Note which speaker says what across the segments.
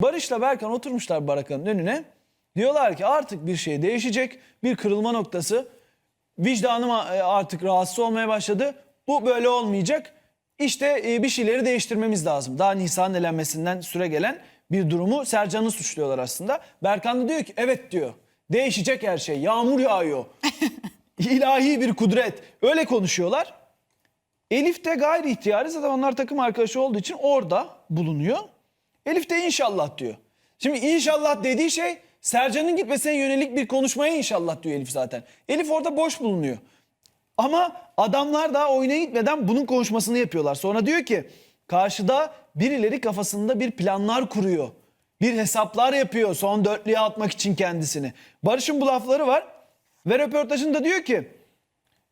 Speaker 1: Barış'la Berkan oturmuşlar barakanın önüne. Diyorlar ki artık bir şey değişecek. Bir kırılma noktası. Vicdanım e, artık rahatsız olmaya başladı. Bu böyle olmayacak. İşte e, bir şeyleri değiştirmemiz lazım. Daha Nisan elenmesinden süre gelen bir durumu Sercan'ı suçluyorlar aslında. Berkan da diyor ki evet diyor. Değişecek her şey. Yağmur yağıyor. İlahi bir kudret. Öyle konuşuyorlar. Elif de gayri ihtiyari zaten onlar takım arkadaşı olduğu için orada bulunuyor. Elif de inşallah diyor. Şimdi inşallah dediği şey Sercan'ın gitmesine yönelik bir konuşmaya inşallah diyor Elif zaten. Elif orada boş bulunuyor. Ama adamlar daha oyuna gitmeden bunun konuşmasını yapıyorlar. Sonra diyor ki karşıda birileri kafasında bir planlar kuruyor. Bir hesaplar yapıyor son dörtlüye atmak için kendisini. Barış'ın bu lafları var ve röportajında diyor ki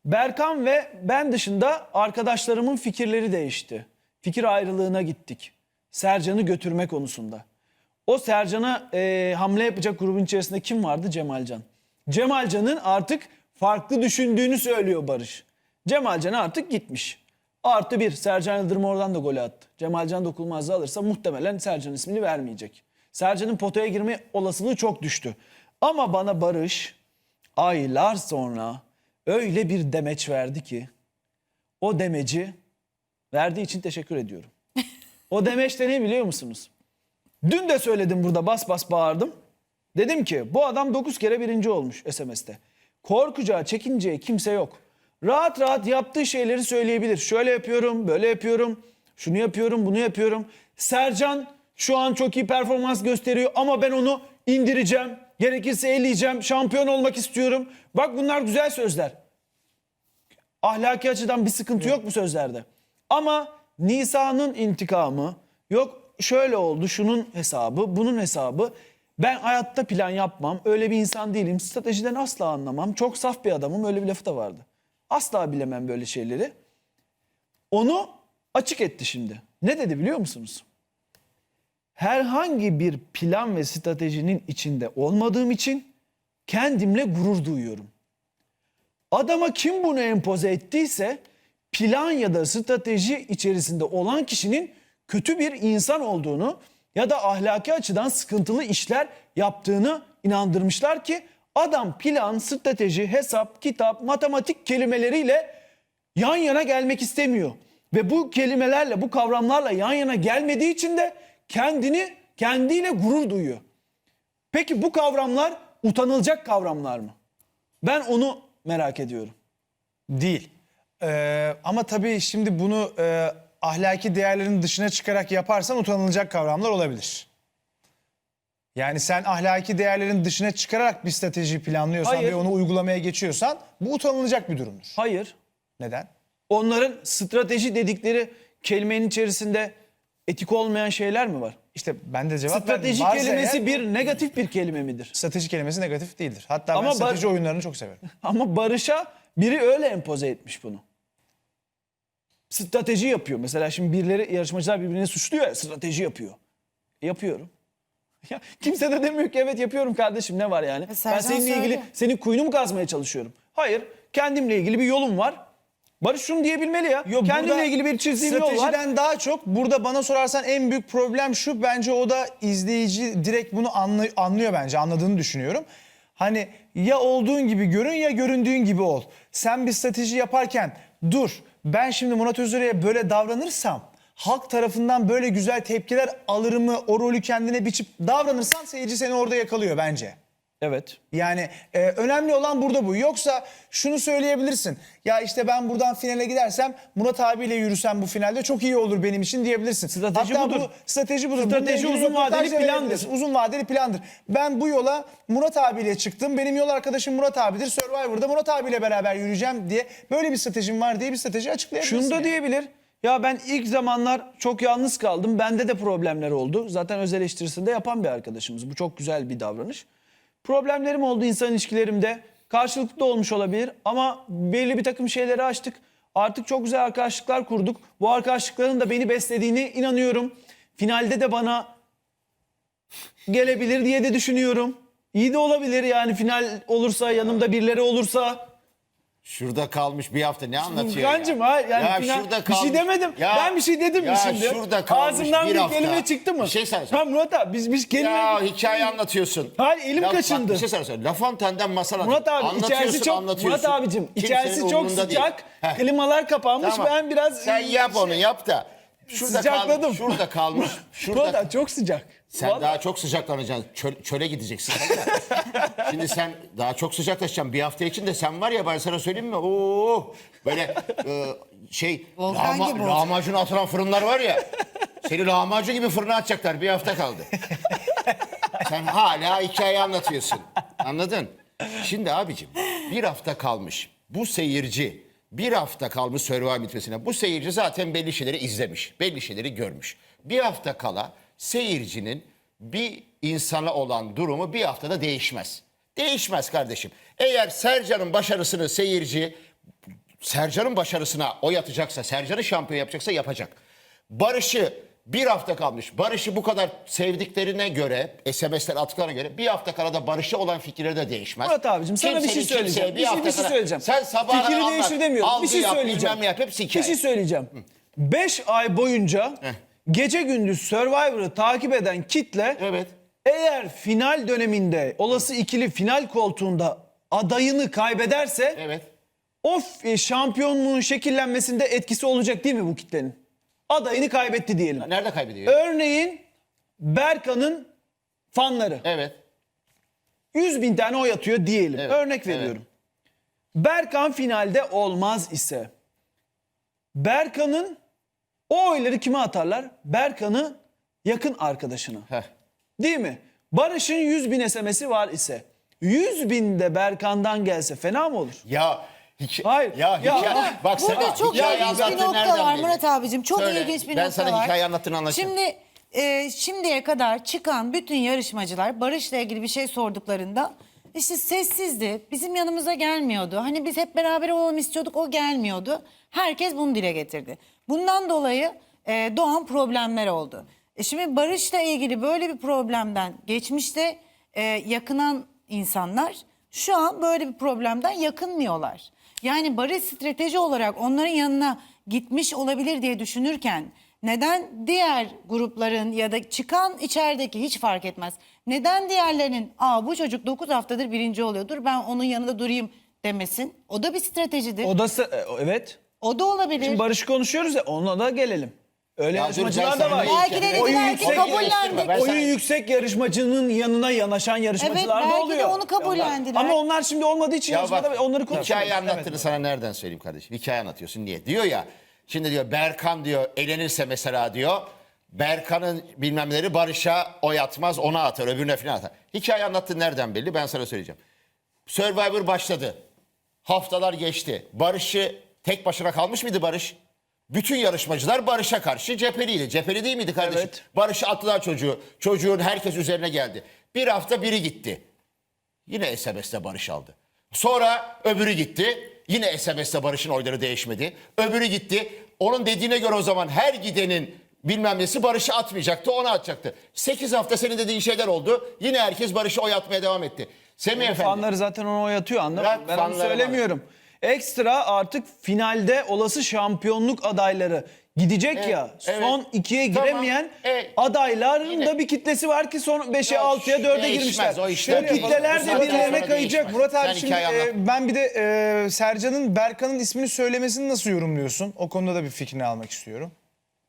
Speaker 1: Berkan ve ben dışında arkadaşlarımın fikirleri değişti. Fikir ayrılığına gittik. Sercan'ı götürme konusunda. O Sercan'a e, hamle yapacak grubun içerisinde kim vardı? Cemalcan. Cemalcan'ın artık farklı düşündüğünü söylüyor Barış. Cemalcan artık gitmiş. Artı bir Sercan Yıldırım oradan da golü attı. Cemalcan dokunmazlığı alırsa muhtemelen Sercan ismini vermeyecek. Sercan'ın potaya girme olasılığı çok düştü. Ama bana Barış aylar sonra öyle bir demeç verdi ki o demeci verdiği için teşekkür ediyorum. O demeç de ne biliyor musunuz? Dün de söyledim burada bas bas bağırdım. Dedim ki bu adam 9 kere birinci olmuş SMS'te. Korkacağı, çekineceği kimse yok. Rahat rahat yaptığı şeyleri söyleyebilir. Şöyle yapıyorum, böyle yapıyorum, şunu yapıyorum, bunu yapıyorum. Sercan şu an çok iyi performans gösteriyor ama ben onu indireceğim. Gerekirse eleyeceğim, şampiyon olmak istiyorum. Bak bunlar güzel sözler. Ahlaki açıdan bir sıkıntı yok bu sözlerde. Ama Nisa'nın intikamı yok şöyle oldu şunun hesabı bunun hesabı. Ben hayatta plan yapmam. Öyle bir insan değilim. Stratejiden asla anlamam. Çok saf bir adamım. Öyle bir lafı da vardı. Asla bilemem böyle şeyleri. Onu açık etti şimdi. Ne dedi biliyor musunuz? Herhangi bir plan ve stratejinin içinde olmadığım için kendimle gurur duyuyorum. Adama kim bunu empoze ettiyse plan ya da strateji içerisinde olan kişinin kötü bir insan olduğunu ya da ahlaki açıdan sıkıntılı işler yaptığını inandırmışlar ki adam plan, strateji, hesap, kitap, matematik kelimeleriyle yan yana gelmek istemiyor. Ve bu kelimelerle, bu kavramlarla yan yana gelmediği için de kendini kendiyle gurur duyuyor. Peki bu kavramlar utanılacak kavramlar mı? Ben onu merak ediyorum.
Speaker 2: Değil. Ee, ama tabii şimdi bunu e, ahlaki değerlerin dışına çıkarak yaparsan utanılacak kavramlar olabilir. Yani sen ahlaki değerlerin dışına çıkararak bir strateji planlıyorsan
Speaker 1: Hayır.
Speaker 2: ve onu uygulamaya geçiyorsan bu utanılacak bir durumdur.
Speaker 1: Hayır.
Speaker 2: Neden?
Speaker 1: Onların strateji dedikleri kelimenin içerisinde etik olmayan şeyler mi var?
Speaker 2: İşte ben de cevap
Speaker 1: Strateji
Speaker 2: verdim. Varsa
Speaker 1: kelimesi
Speaker 2: eğer,
Speaker 1: bir negatif bir kelime midir?
Speaker 2: strateji kelimesi negatif değildir. Hatta
Speaker 1: Ama
Speaker 2: ben strateji oyunlarını çok severim.
Speaker 1: Ama Barış'a biri öyle empoze etmiş bunu. Strateji yapıyor. Mesela şimdi birileri yarışmacılar birbirini suçluyor ya strateji yapıyor. E, yapıyorum. Ya kimse de demiyor ki evet yapıyorum kardeşim ne var yani? ben
Speaker 3: Sercan
Speaker 1: seninle ilgili
Speaker 3: söyle.
Speaker 1: senin kuyunu mu kazmaya çalışıyorum? Hayır. Kendimle ilgili bir yolum var. Barış şunu diyebilmeli ya.
Speaker 2: Yo,
Speaker 1: Kendimle ilgili bir çizdiğim yol var.
Speaker 2: Stratejiden daha çok burada bana sorarsan en büyük problem şu. Bence o da izleyici direkt bunu anlay- anlıyor bence. Anladığını düşünüyorum. Hani ya olduğun gibi görün ya göründüğün gibi ol. Sen bir strateji yaparken dur ben şimdi Murat Özer'e böyle davranırsam halk tarafından böyle güzel tepkiler alırımı o rolü kendine biçip davranırsan seyirci seni orada yakalıyor bence.
Speaker 1: Evet.
Speaker 2: Yani e, önemli olan burada bu. Yoksa şunu söyleyebilirsin. Ya işte ben buradan finale gidersem Murat abiyle yürüsem bu finalde çok iyi olur benim için diyebilirsin.
Speaker 1: Strateji
Speaker 2: Hatta
Speaker 1: budur.
Speaker 2: bu strateji budur.
Speaker 1: Strateji
Speaker 2: ilgili
Speaker 1: uzun vadeli
Speaker 2: röportaj
Speaker 1: plandır.
Speaker 2: verebilirsin. Uzun vadeli plandır. Ben bu yola Murat abiyle çıktım. Benim yol arkadaşım Murat abidir. Survivor'da Murat abiyle beraber yürüyeceğim diye böyle bir stratejim var diye bir strateji açıklayabilirsin.
Speaker 1: Şunu da
Speaker 2: yani.
Speaker 1: diyebilir. Ya ben ilk zamanlar çok yalnız kaldım. Bende de problemler oldu. Zaten öz eleştirisinde yapan bir arkadaşımız. Bu çok güzel bir davranış. Problemlerim oldu insan ilişkilerimde. Karşılıklı da olmuş olabilir ama belli bir takım şeyleri açtık. Artık çok güzel arkadaşlıklar kurduk. Bu arkadaşlıkların da beni beslediğine inanıyorum. Finalde de bana gelebilir diye de düşünüyorum. İyi de olabilir yani final olursa yanımda birileri olursa.
Speaker 3: Şurada kalmış bir hafta ne anlatıyor
Speaker 1: Furkancığım
Speaker 3: ya?
Speaker 1: ha yani
Speaker 3: Ya
Speaker 1: final-
Speaker 3: şurada
Speaker 1: bir şey
Speaker 3: kalmış-
Speaker 1: demedim.
Speaker 3: Ya-
Speaker 1: ben bir şey dedim
Speaker 3: ya
Speaker 1: mi şimdi?
Speaker 3: şurada kalmış
Speaker 1: Ağzımdan bir,
Speaker 3: hafta.
Speaker 1: kelime çıktı mı?
Speaker 3: Bir şey söyleyeceğim.
Speaker 1: Ha Murat abi biz biz kelime
Speaker 3: Ya hikaye anlatıyorsun.
Speaker 1: Hayır, elim
Speaker 3: Ya bak,
Speaker 1: kaçındı.
Speaker 3: bir şey söyleyeceğim. La Fontaine'den masal
Speaker 1: Murat abi içerisi çok. Murat abicim içerisi çok
Speaker 3: değil.
Speaker 1: sıcak.
Speaker 3: Heh.
Speaker 1: Klimalar kapanmış.
Speaker 3: Tamam.
Speaker 1: Ben biraz
Speaker 3: Sen yap onu yap da. Şurada
Speaker 1: Sıcakladım.
Speaker 3: kalmış. Şurada kalmış. Şurada
Speaker 1: Murat abi çok sıcak.
Speaker 3: Sen
Speaker 1: Vallahi-
Speaker 3: daha çok sıcaklanacaksın. Çöl- çöle gideceksin. Şimdi sen daha çok sıcaklaşacaksın. Bir hafta içinde sen var ya ben sana söyleyeyim mi? Oo, böyle e, şey
Speaker 4: olacak.
Speaker 3: lahmacun atılan fırınlar var ya. Seni lahmacun gibi fırına atacaklar. Bir hafta kaldı. sen hala hikaye anlatıyorsun. Anladın? Şimdi abicim bir hafta kalmış. Bu seyirci bir hafta kalmış Survivor bitmesine. Bu seyirci zaten belli şeyleri izlemiş. Belli şeyleri görmüş. Bir hafta kala seyircinin bir insana olan durumu bir haftada değişmez. Değişmez kardeşim. Eğer Sercan'ın başarısını seyirci Sercan'ın başarısına oy atacaksa, Sercan'ı şampiyon yapacaksa yapacak. Barış'ı bir hafta kalmış. Barış'ı bu kadar sevdiklerine göre, SMS'ler attıklarına göre bir hafta kala da Barış'a olan fikirleri de değişmez.
Speaker 1: Murat abicim sana bir şey söyleyeceğim.
Speaker 3: kimseye
Speaker 1: Bir şey, bir şey söyleyeceğim.
Speaker 3: Sen
Speaker 1: Fikrini
Speaker 3: anlat.
Speaker 1: değiştir demiyorum. Bir şey
Speaker 3: yap,
Speaker 1: söyleyeceğim.
Speaker 3: yap, hepsi
Speaker 1: bir şey söyleyeceğim. 5 ay boyunca gece gündüz Survivor'ı takip eden kitle
Speaker 3: Evet.
Speaker 1: eğer final döneminde olası ikili final koltuğunda adayını kaybederse
Speaker 3: Evet.
Speaker 1: o f- şampiyonluğun şekillenmesinde etkisi olacak değil mi bu kitlenin? Adayını kaybetti diyelim.
Speaker 3: Nerede kaybediyor?
Speaker 1: Örneğin Berkan'ın fanları.
Speaker 3: Evet.
Speaker 1: 100 bin tane oy atıyor diyelim.
Speaker 3: Evet,
Speaker 1: Örnek
Speaker 3: evet.
Speaker 1: veriyorum. Berkan finalde olmaz ise Berkan'ın o oyları kime atarlar? Berkan'ı yakın arkadaşına.
Speaker 3: Heh.
Speaker 1: Değil mi? Barış'ın 100 bin SMS'i var ise 100 bin de Berkan'dan gelse fena mı olur?
Speaker 3: Ya hikaye,
Speaker 1: Hayır,
Speaker 3: Ya,
Speaker 1: ya
Speaker 3: hikaye,
Speaker 1: ama
Speaker 3: bak sen
Speaker 4: Burada çok
Speaker 3: hikaye
Speaker 4: ilginç bir nokta
Speaker 3: nereden
Speaker 4: var? Murat abicim. Çok
Speaker 3: Söyle,
Speaker 4: ilginç bir
Speaker 3: ben
Speaker 4: nokta
Speaker 3: sana
Speaker 4: var.
Speaker 3: hikaye anlattığını anlatacağım.
Speaker 4: Şimdi e, şimdiye kadar çıkan bütün yarışmacılar Barış'la ilgili bir şey sorduklarında işte sessizdi. Bizim yanımıza gelmiyordu. Hani biz hep beraber olalım istiyorduk o gelmiyordu. Herkes bunu dile getirdi. Bundan dolayı e, doğan problemler oldu. E şimdi Barış'la ilgili böyle bir problemden geçmişte e, yakınan insanlar şu an böyle bir problemden yakınmıyorlar. Yani Barış strateji olarak onların yanına gitmiş olabilir diye düşünürken neden diğer grupların ya da çıkan içerideki hiç fark etmez. Neden diğerlerinin aa bu çocuk 9 haftadır birinci oluyordur ben onun yanında durayım demesin. O da bir stratejidir. O,
Speaker 1: da se- evet.
Speaker 4: da olabilir.
Speaker 1: Şimdi Barış'ı konuşuyoruz ya onunla da gelelim. Öyle
Speaker 3: Ya dur,
Speaker 1: yarışmacılar
Speaker 3: ben
Speaker 1: da
Speaker 3: sana
Speaker 1: var.
Speaker 3: ne
Speaker 4: Belki de
Speaker 3: hikaye-
Speaker 4: dediler
Speaker 1: Oyun
Speaker 4: ki
Speaker 1: yüksek
Speaker 4: kabullendik.
Speaker 3: Ben
Speaker 1: Oyun
Speaker 3: sana-
Speaker 1: yüksek yarışmacının yanına yanaşan yarışmacılar
Speaker 4: Evet,
Speaker 1: da
Speaker 4: belki
Speaker 1: oluyor.
Speaker 4: de onu kabullendiler.
Speaker 1: Ama onlar şimdi olmadığı için
Speaker 3: Ya
Speaker 1: yarışmada
Speaker 3: bak,
Speaker 1: onları konuşuyoruz.
Speaker 3: Hikaye anlattığını sana nereden söyleyeyim kardeşim? Hikaye anlatıyorsun. Niye? Diyor ya. Şimdi diyor Berkan diyor elenirse mesela diyor. Berkan'ın bilmem neleri Barış'a oy atmaz ona atar öbürüne falan atar. Hikaye anlattığın nereden belli ben sana söyleyeceğim. Survivor başladı. Haftalar geçti. Barış'ı tek başına kalmış mıydı Barış? Bütün yarışmacılar Barış'a karşı cepheliydi. Cepheli değil miydi kardeşim?
Speaker 1: Evet.
Speaker 3: Barış'ı attılar çocuğu. Çocuğun herkes üzerine geldi. Bir hafta biri gitti. Yine SMS'te Barış aldı. Sonra öbürü gitti. Yine SMS'te Barış'ın oyları değişmedi. Öbürü gitti. Onun dediğine göre o zaman her gidenin bilmem nesi Barış'ı atmayacaktı, ona atacaktı. 8 hafta senin dediğin şeyler oldu. Yine herkes Barış'a oy atmaya devam etti. Semih Efendi.
Speaker 1: Fanları zaten ona oy atıyor anladın mı? Ben onu söylemiyorum. Ekstra artık finalde olası şampiyonluk adayları gidecek
Speaker 3: Evet,
Speaker 1: ya.
Speaker 3: evet.
Speaker 1: Son ikiye
Speaker 3: Tamam,
Speaker 1: giremeyen
Speaker 3: evet.
Speaker 1: adayların
Speaker 3: Yine-
Speaker 1: da bir kitlesi var ki son 5'e
Speaker 3: Ya
Speaker 1: 6'ya 4'e
Speaker 3: değişmez,
Speaker 1: girmişler.
Speaker 3: o işler değil.
Speaker 1: kitleler de birilerine kayacak.
Speaker 2: Murat abi şimdi e, ben bir de e, Sercan'ın Berkan'ın ismini söylemesini nasıl yorumluyorsun? O konuda da bir fikrini almak istiyorum.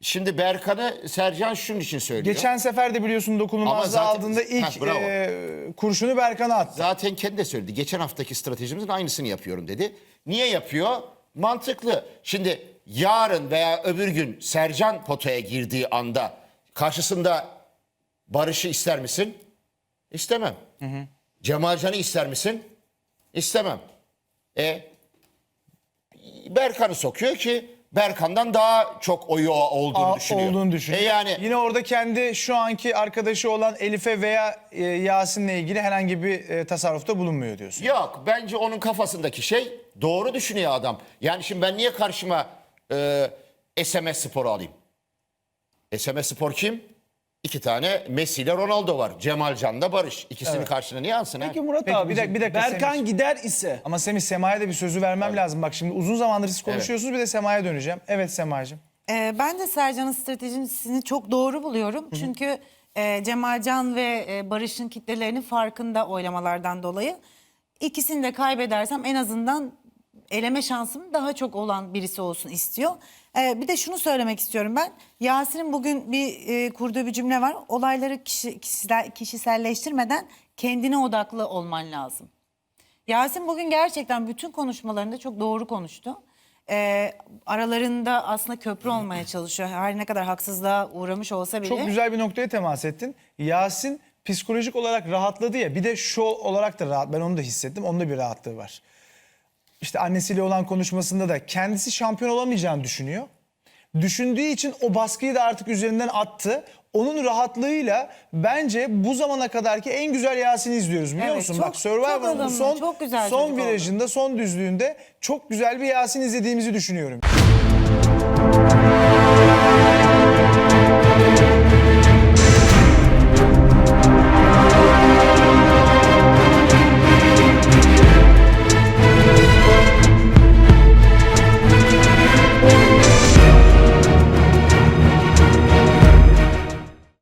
Speaker 3: Şimdi Berkan'ı Sercan şunun için söylüyor.
Speaker 2: Geçen sefer de biliyorsun dokunulmazlığı aldığında ilk
Speaker 3: Heh,
Speaker 2: e, kurşunu Berkan'a attı.
Speaker 3: Zaten kendi de söyledi. Geçen haftaki stratejimizin aynısını yapıyorum dedi. Niye yapıyor? Mantıklı. Şimdi yarın veya öbür gün Sercan potaya girdiği anda karşısında Barış'ı ister misin? İstemem. Cemalcan'ı ister misin? İstemem. E Berkan'ı sokuyor ki Berkan'dan daha çok oyu olduğunu
Speaker 2: Aa,
Speaker 3: düşünüyor.
Speaker 2: olduğunu düşünüyor.
Speaker 3: E yani
Speaker 2: Yine orada kendi şu anki arkadaşı olan Elif'e veya e, Yasin'le ilgili herhangi bir e, tasarrufta bulunmuyor diyorsun.
Speaker 3: Yok bence onun kafasındaki şey doğru düşünüyor adam. Yani şimdi ben niye karşıma e, SMS Spor'u alayım? SMS Spor kim? iki tane Messi ile Ronaldo var. Cemal Can'da Barış. İkisini karşına niye alsın? ha?
Speaker 1: Peki Murat
Speaker 2: Peki,
Speaker 1: abi
Speaker 2: bir dakika, bir dakika,
Speaker 1: Berkan
Speaker 2: Semih.
Speaker 1: gider ise
Speaker 2: Ama Semih Sema'ya da bir sözü vermem lazım. Bak şimdi uzun zamandır siz konuşuyorsunuz bir de Sema'ya döneceğim. Evet Sema'cığım.
Speaker 4: Ee, ben de Sercan'ın stratejisini çok doğru buluyorum. Çünkü e, Cemalcan ve e, Barış'ın kitlelerinin farkında oylamalardan dolayı. İkisini de kaybedersem en azından eleme şansım daha çok olan birisi olsun istiyor. Ee, bir de şunu söylemek istiyorum ben. Yasin'in bugün bir e, kurduğu bir cümle var. Olayları kişi, kişisel, kişiselleştirmeden kendine odaklı olman lazım. Yasin bugün gerçekten bütün konuşmalarında çok doğru konuştu. Ee, aralarında aslında köprü olmaya çalışıyor. Her ne kadar haksızlığa uğramış olsa bile.
Speaker 2: Çok güzel bir noktaya temas ettin. Yasin psikolojik olarak rahatladı ya. Bir de şov olarak da rahat. Ben onu da hissettim. Onun da bir rahatlığı var. İşte annesiyle olan konuşmasında da kendisi şampiyon olamayacağını düşünüyor. Düşündüğü için o baskıyı da artık üzerinden attı. Onun rahatlığıyla bence bu zamana kadarki en güzel Yasin'i izliyoruz biliyor
Speaker 4: Evet,
Speaker 2: musun?
Speaker 4: çok-
Speaker 2: Bak Survivor'ın
Speaker 4: çok ılımlı,
Speaker 2: son
Speaker 4: çok güzel
Speaker 2: son
Speaker 4: çocuk oldu.
Speaker 2: virajında, son düzlüğünde çok güzel bir Yasin izlediğimizi düşünüyorum.